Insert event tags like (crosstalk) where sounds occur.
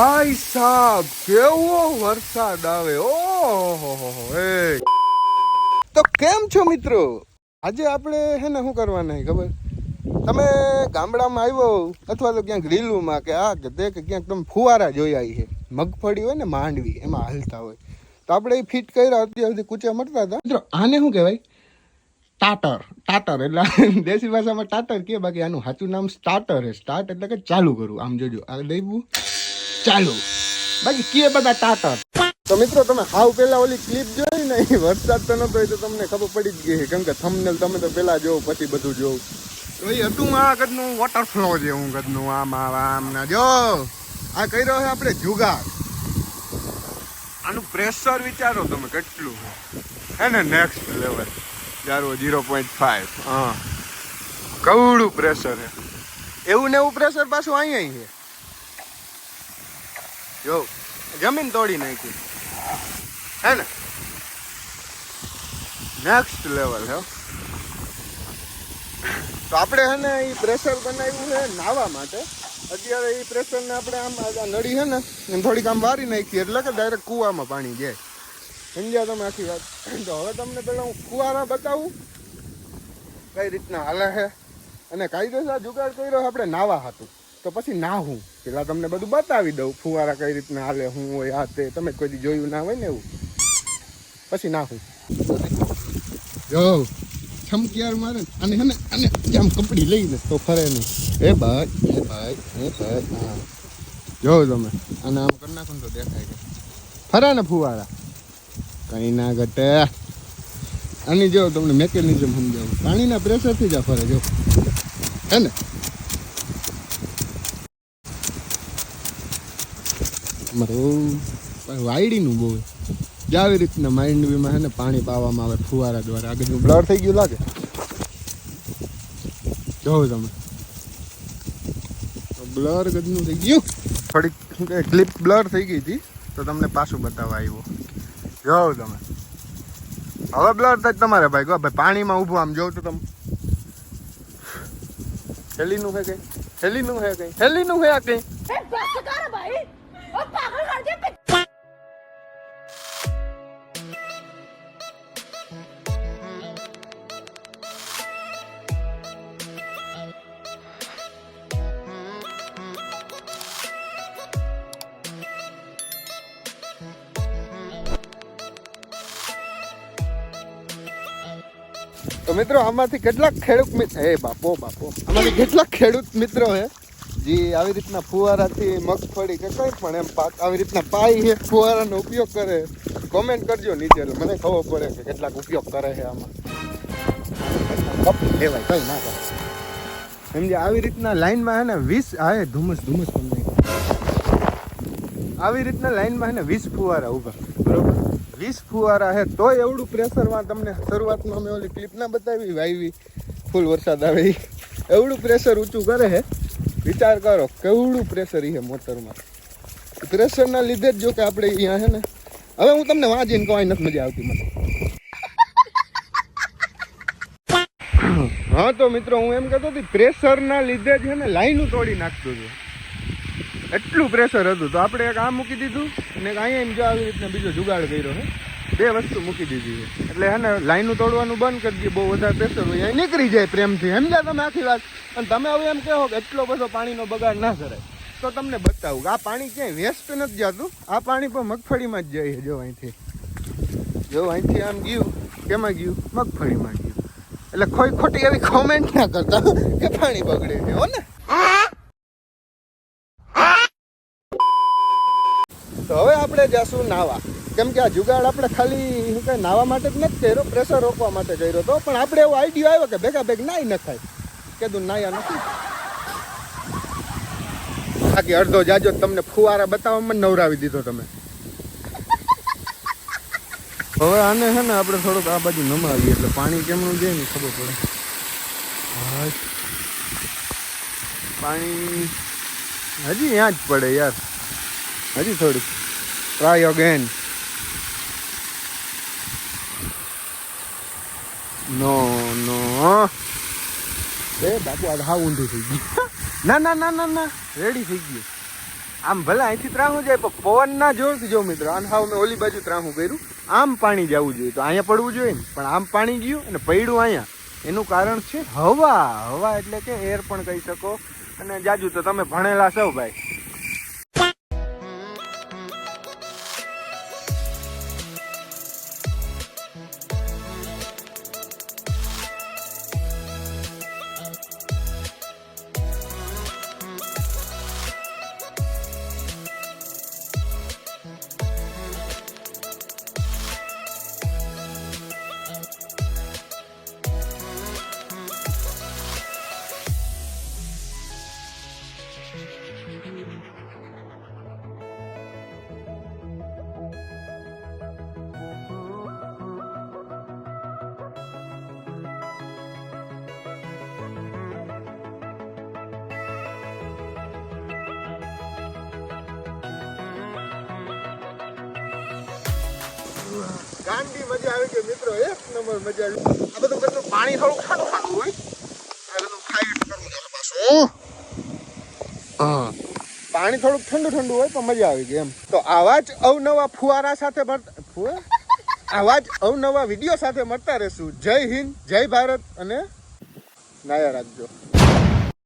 ભાઈ સાહેબ કેવો વરસાદ આવે? ઓહો એ. તો કેમ છો મિત્રો? આજે આપણે હે ને શું કરવાના ખબર? તમે ગામડામાં આવ્યો અથવા તો ક્યાંક રીલુમાં કે આ કે તે કે ક્યાંક તમે ફુવારા જોઈ આવી છે. મગફળી હોય ને માંડવી, એમાં હાલતા હોય. તો આપણે એ ફિટ કર્યા, અત્યાર સુધી કૂચા મળતા હતા. મિત્રો, આને શું કહેવાય? ટાટર. ટાટર, એટલે દેશી ભાષામાં ટાટર કે બાકી આનું સાચું નામ સ્ટાર્ટર છે. સ્ટાર્ટ એટલે કે ચાલુ કરવું આમ જોજો. આ લેવું ચાલુ. બાકી કે બધા ટાટર તો મિત્રો તમે હાવ પેલા ઓલી ક્લિપ જોઈ ને એ વરસાદ તો નતો તો તમને ખબર પડી જ ગઈ છે કેમ કે થંબનેલ તમે તો પેલા જોવ પછી બધું જોવ. તો એ હતું આ ગદનું વોટરફ્લો છે હું ગદનું આમ આમ ના જો આ કર્યો છે આપણે જુગાર. આનું પ્રેશર વિચારો તમે કેટલું હે. ને next level જારો zero point five હા. કવડું પ્રેશર છે એવું ને એવું પ્રેશર પાછું અહીંયા છે જો, જમીન તોડી નાખી. હે ને? નેક્સ્ટ લેવલ હે. તો આપણે હે ને એ પ્રેશર બનાવ્યું છે નાવા માટે. અત્યારે એ પ્રેશરને આપણે આમ નળી છે ને થોડીક આમ વારી નાખી એટલે કે ડાયરેક્ટ કૂવામાં પાણી જાય. સમજ્યા તમે આખી વાત? તો હવે તમને પેલા હું કુવારા બતાવું. કઈ રીતના હાલે છે અને કાયદેસર જુગાડ કર્યો આપણે નાવા હતું તો પછી નાહું પેલા તમને બધું બતાવી દઉં, ફુવારા કઈ રીતના હાલે, હું હોય, આ તે. તમે કોઈ દી જોયું ના હોય ને એવું? પછી નાહું જો છમકિયાર મારે. અને હે ને, અને આમ કપડી લઈને તો ફરે નહીં. એ ભાઈ એ ભાઈ એ ભાઈ, હા. જો તમે, અને આમ કરી નાખો તો દેખાય કે ફરે ને ફુવારા. કઈ ના ઘટે. આની જો તમને મેકેનિઝમ સમજાવું. પાણીના પ્રેશરથી જ આ ફરે, જો. હે ને? મારું વાયડીનું બહુ જ આવી રીતના માઇન્ડવીમાં હે ને, પાણી પાવામાં આવે ફુવારા દ્વારા. આગળ બ્લર થઈ ગયું લાગે? જોવો તમે. બ્લર ગજનું થઈ ગયું. થોડીક ક્લિપ બ્લર થઈ ગઈ હતી, તો તમને પાછું બતાવવા આવ્યો. જોવો તમે. હવે બ્લર થાય તમારે ભાઈ કહો ભાઈ પાણીમાં ઊભું આમ જોઉં તો તમે. હેલીનું હે કઈ હેલીનું હે કઈ હેલીનું હે કઈ? 我把很好的本。તો મિત્રો, આમાંથી કેટલાક ખેડૂત એ બાપો બાપો આમાંથી કેટલાક ખેડૂત મિત્રો છે જે આવી રીતના ફુવારાથી મગફળી કે કંઈ પણ એમ આવી રીતના પાઈ છે, ફુવારાનો ઉપયોગ કરે કોમેન્ટ કરજો નીચે, મને ખબર પડે કે કેટલાક ઉપયોગ કરે છે આમાં. કપ લેવાય કંઈ ના કરે સમજે આવી રીતના લાઈનમાં હે ને વીસ હા ધુમ્મસ ધુમ્મસ તમને આવી રીતના લાઈનમાં હે ને વીસ ફુવારા ઊભા. બરોબર? વીસ ફુવારા હે તોય એવડું પ્રેશરમાં તમને શરૂઆતમાં મેં ઓલી ક્લિપ ના બતાવી વાવી ફૂલ વરસાદ આવે એવડું પ્રેશર ઊંચું કરે છે. વિચાર કરો, કેવડું પ્રેશર છે મોટરમાં. પ્રેશરના લીધે જ જો કે આપણે અહીંયા છે ને, હવે હું તમને વાંચીને કહું નથી મજા આવતી મને. (coughs) હા તો મિત્રો, હું એમ કહેતો હતી પ્રેશરના લીધે જ છે ને લાઈનું તોડી નાખતું હતું. એટલું પ્રેશર હતું. તો આપણે એક આ મૂકી દીધું એક અહીંયા એમ જો આવી રીતના બીજો જુગાડ કર્યો છે બે વસ્તુ મૂકી દીધી છે. એટલે હે ને લાઈનું તોડવાનું બંધ કરી દઈએ, બહુ વધારે પ્રેશર હોય અહીં નીકળી જાય પ્રેમથી. સમજ્યા તમે આખી વાત? અને તમે હવે એમ કહો કે એટલો બધો પાણીનો બગાડ ના કરાય. તો તમને બતાવું આ પાણી ક્યાંય વેસ્ટ નથી જતું. આ પાણી પણ મગફળીમાં જ જાય છે, જો અહીંથી. જો અહીંથી આમ ગયું, કેમાં ગયું? મગફળીમાં ગયું. એટલે કોઈ ખોટી એવી કોમેન્ટ ના કરતા કે પાણી બગડે છે, હો ને. તો હવે આપણે જશું નાવા. કેમ કે આ જુગાડ આપણે ખાલી શું કહે નાવા માટે જ નથી કર્યો, પ્રેશર રોકવા માટે કર્યો હતો પણ આપણે એવો આઈડિયો આવ્યો કે ભેગા ભેગ નાઈ નખાય. કીધું નાયા નથી. બાકી અડધો જાજો તમને ફુવારા બતાવવામાં નવરાવી દીધો તમે. હવે આને છે ને આપણે થોડુંક આ બાજુ નમાવીએ એટલે પાણી કેમનું જાય ને ખબર પડે. હા પાણી હજી ત્યાં જ પડે યાર. હજી થોડીક. ટ્રાય અગેન નો નો એ બાપુ આ હા ઊંધું થઈ ગયું. ના ના ના ના ના. રેડી થઈ ગયું. આમ ભલે અહીંથી ત્રાહું જાય પણ પવનના જોરથી જો મિત્રો અને હાવ મેં ઓલી બાજુ ત્રાહું કર્યું. આમ પાણી જવું જોઈએ. તો અહીંયા પડવું જોઈએ ને. પણ આમ પાણી ગયું અને પડ્યું અહીંયા. એનું કારણ છે હવા. હવા એટલે કે એર પણ કહી શકો. અને જાજુ તો તમે ભણેલા છો ભાઈ. ગાંડી મજા આવી ગઈ મિત્રો એક નંબર મજા આવી આ બધું બધું પાણી થોડું ઠંડુ ઠંડુ હોય. આ બધું ખાઈ કરવું તારે પાછું હા. પાણી થોડુંક ઠંડુ ઠંડુ હોય તો મજા આવી ગઈ એમ. તો આવા જ અવનવા ફુવારા સાથે આવા જ અવનવા વીડિયો સાથે મળતા રહેશું. જય હિન્દ જય ભારત અને નાયા રાખજો.